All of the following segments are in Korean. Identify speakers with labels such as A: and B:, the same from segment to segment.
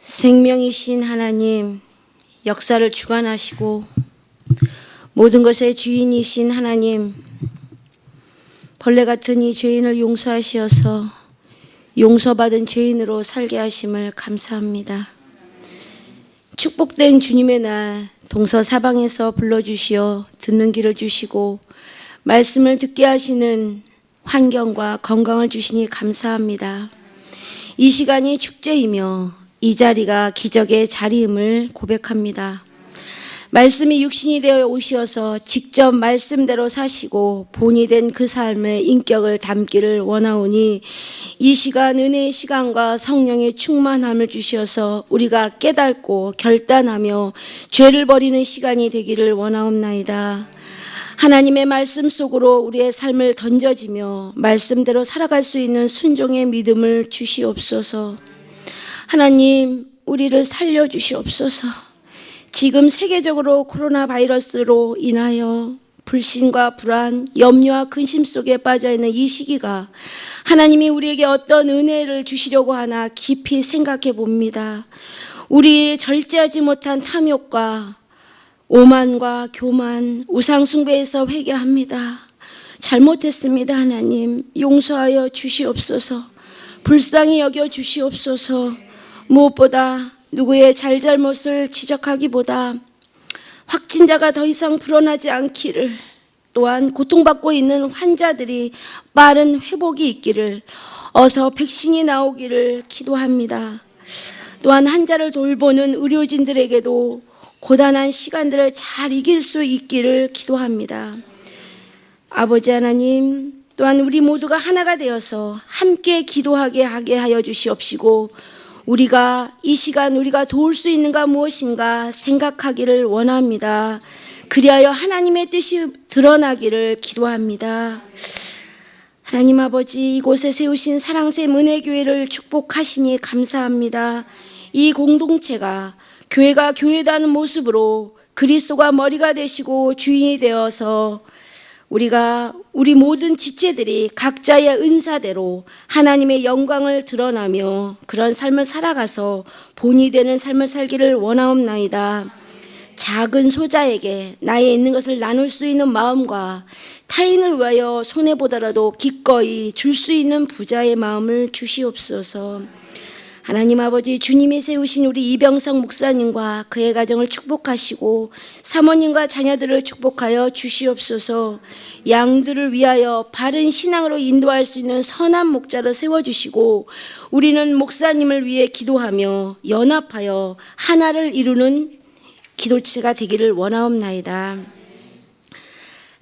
A: 생명이신 하나님, 역사를 주관하시고 모든 것의 주인이신 하나님, 벌레 같은 이 죄인을 용서하시어서 용서받은 죄인으로 살게 하심을 감사합니다. 축복된 주님의 날 동서 사방에서 불러주시어 듣는 길을 주시고 말씀을 듣게 하시는 환경과 건강을 주시니 감사합니다. 이 시간이 축제이며 이 자리가 기적의 자리임을 고백합니다. 말씀이 육신이 되어 오시어서 직접 말씀대로 사시고 본이 된 그 삶의 인격을 담기를 원하오니 이 시간 은혜의 시간과 성령의 충만함을 주시어서 우리가 깨닫고 결단하며 죄를 버리는 시간이 되기를 원하옵나이다. 하나님의 말씀 속으로 우리의 삶을 던져지며 말씀대로 살아갈 수 있는 순종의 믿음을 주시옵소서. 하나님, 우리를 살려 주시옵소서. 지금 세계적으로 코로나 바이러스로 인하여 불신과 불안, 염려와 근심 속에 빠져 있는 이 시기가 하나님이 우리에게 어떤 은혜를 주시려고 하나 깊이 생각해 봅니다. 우리 절제하지 못한 탐욕과 오만과 교만, 우상숭배에서 회개합니다. 잘못했습니다, 하나님. 용서하여 주시옵소서. 불쌍히 여겨 주시옵소서. 무엇보다 누구의 잘잘못을 지적하기보다 확진자가 더 이상 불어나지 않기를 또한 고통받고 있는 환자들이 빠른 회복이 있기를 어서 백신이 나오기를 기도합니다. 또한 환자를 돌보는 의료진들에게도 고단한 시간들을 잘 이길 수 있기를 기도합니다. 아버지 하나님, 또한 우리 모두가 하나가 되어서 함께 기도하게 하게 하여 주시옵시고 우리가 이 시간 우리가 도울 수 있는가 무엇인가 생각하기를 원합니다. 그리하여 하나님의 뜻이 드러나기를 기도합니다. 하나님 아버지 이곳에 세우신 사랑샘 은혜교회를 축복하시니 감사합니다. 이 공동체가 교회가 교회다는 모습으로 그리스도가 머리가 되시고 주인이 되어서 우리가 우리 모든 지체들이 각자의 은사대로 하나님의 영광을 드러나며 그런 삶을 살아가서 본이 되는 삶을 살기를 원하옵나이다. 작은 소자에게 나의 있는 것을 나눌 수 있는 마음과 타인을 위하여 손해보더라도 기꺼이 줄 수 있는 부자의 마음을 주시옵소서. 하나님 아버지 주님이 세우신 우리 이병성 목사님과 그의 가정을 축복하시고 사모님과 자녀들을 축복하여 주시옵소서 양들을 위하여 바른 신앙으로 인도할 수 있는 선한 목자를 세워주시고 우리는 목사님을 위해 기도하며 연합하여 하나를 이루는 기도체가 되기를 원하옵나이다.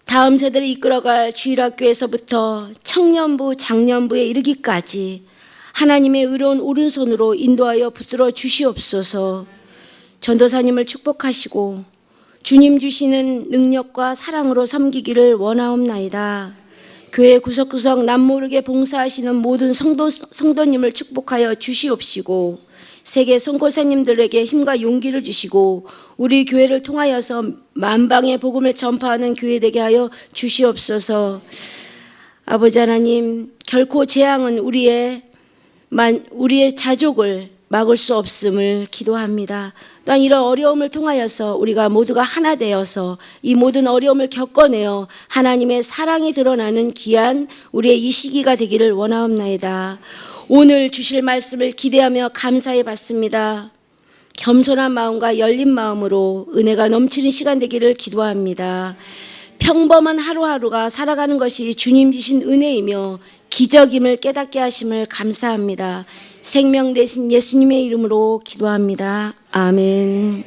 A: 다음 세대를 이끌어갈 주일학교에서부터 청년부, 장년부에 이르기까지 하나님의 의로운 오른손으로 인도하여 붙들어 주시옵소서. 전도사님을 축복하시고 주님 주시는 능력과 사랑으로 섬기기를 원하옵나이다. 교회 구석구석 남모르게 봉사하시는 모든 성도, 성도님을 축복하여 주시옵시고 세계 선교사님들에게 힘과 용기를 주시고 우리 교회를 통하여서 만방의 복음을 전파하는 교회 되게 하여 주시옵소서. 아버지 하나님, 결코 재앙은 우리의 만 우리의 자족을 막을 수 없음을 기도합니다. 또한 이런 어려움을 통하여서 우리가 모두가 하나 되어서 이 모든 어려움을 겪어내어 하나님의 사랑이 드러나는 귀한 우리의 이 시기가 되기를 원하옵나이다. 오늘 주실 말씀을 기대하며 감사해 받습니다. 겸손한 마음과 열린 마음으로 은혜가 넘치는 시간 되기를 기도합니다. 평범한 하루하루가 살아가는 것이 주님 주신 은혜이며 기적임을 깨닫게 하심을 감사합니다. 생명 대신 예수님의 이름으로 기도합니다. 아멘.